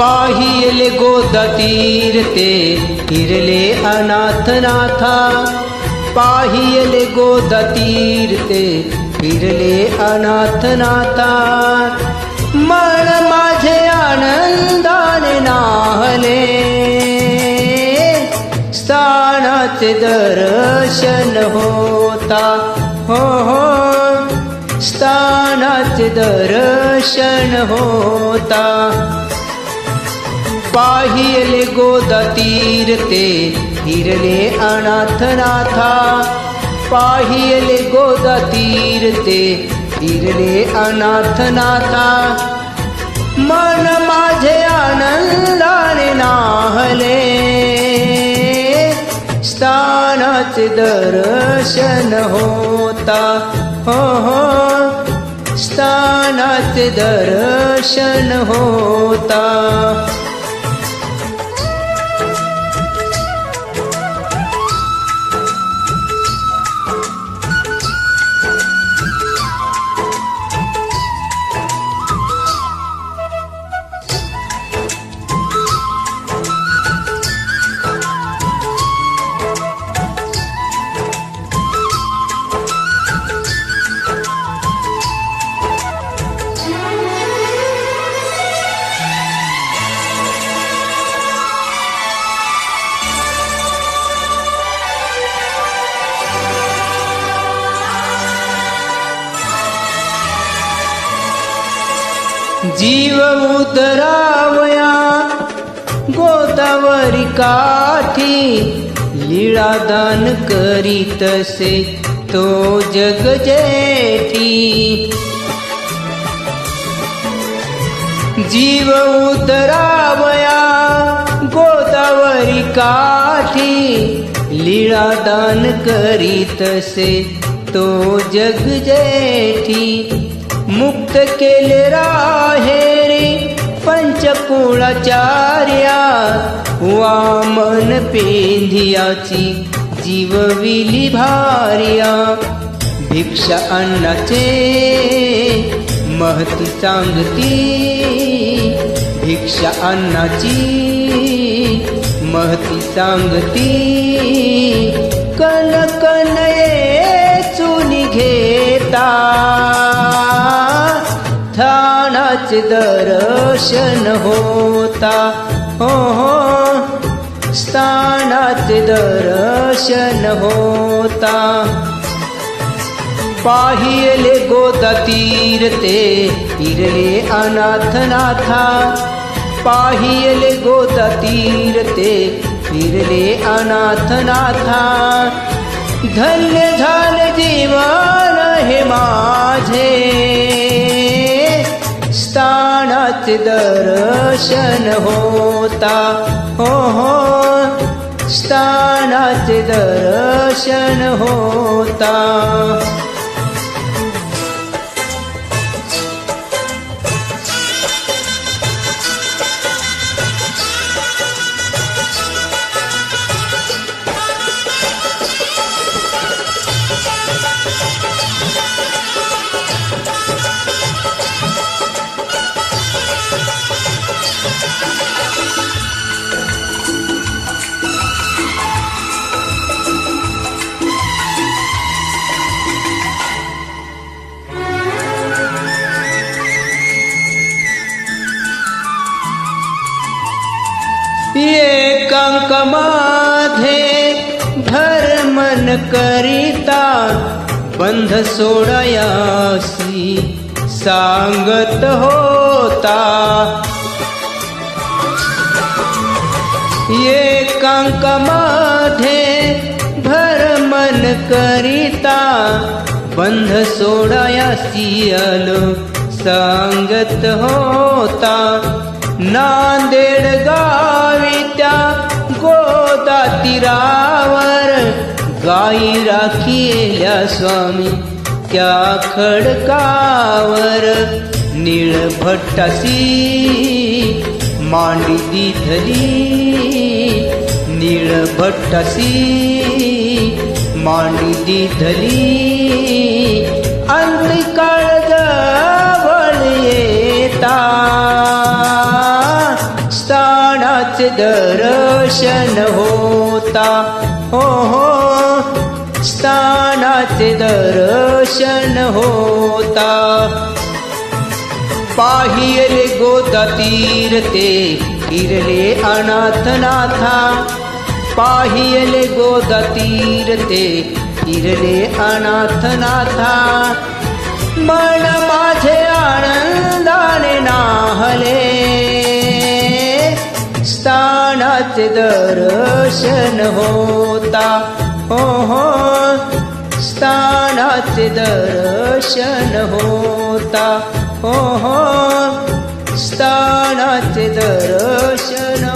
पाहिले गोदा तीरते हिरले अनाथनाथा. पाहिले गोदा तीरते फिरले अनाथनाथा. मन माझे आनंदाने नाहले स्थानाचे दर्शन होता. हो हो स्थानाचे दर्शन होता. पाहिले गोदा तीरते हिरले अनाथनाथा पाहिले गोदा तीरते हिरले अनाथनाथा मन माझे आनंदाने नाहले स्थानाचे दर्शन होता हो हो स्थानाचे दर्शन होता जीव उतरावया गोदावरी काठी लीळादान करीतसे तो जग जेठी. जीव उतरावया गोदावरी काठी लीळादान करीतसे तो जग जेठी. मुक्त केले रा कुळाचार्या वामन पेंधियाची जीवविली भार्या. भिक्षा अन्नाचे महती सांगती. भिक्षा अन्नाची महती सांगती. कन कन रोशन होता. हो हो. स्थानात दर्शन होता. पाहिले गोदा तीरते तिरले अनाथनाथा. पाहिले गोदा तीरते तिरले अनाथनाथा. धन्य झाले जीवन हे माझे. स्थानाचे दर्शन होता. हो हो. स्थानाचे दर्शन होता. एकांक माझे धर्मन करिता बंध सोडयासी सांगत होता। एकांक माझे धर्मन करिता बंध सोडयासी आलो सांगत होता। नांदेड गावी गोदा गाई राखील्या स्वामी त्या खडकावर निळभट्टासी मांडी दिधली. निळभट्टासी मांडी दिधली. अंतिकाळ दर्शन होता? हो हो. स्थानाचे दर्शन होता. पाहिले गोदा तीरते फिरले अनाथनाथा. पाहिले गोदा तीरते फिरले अनाथनाथा. मन स्थानाचे दर्शन होता. हो हो. स्थानाचे दर्शन होता. हो हो. स्थानाचे दर्शन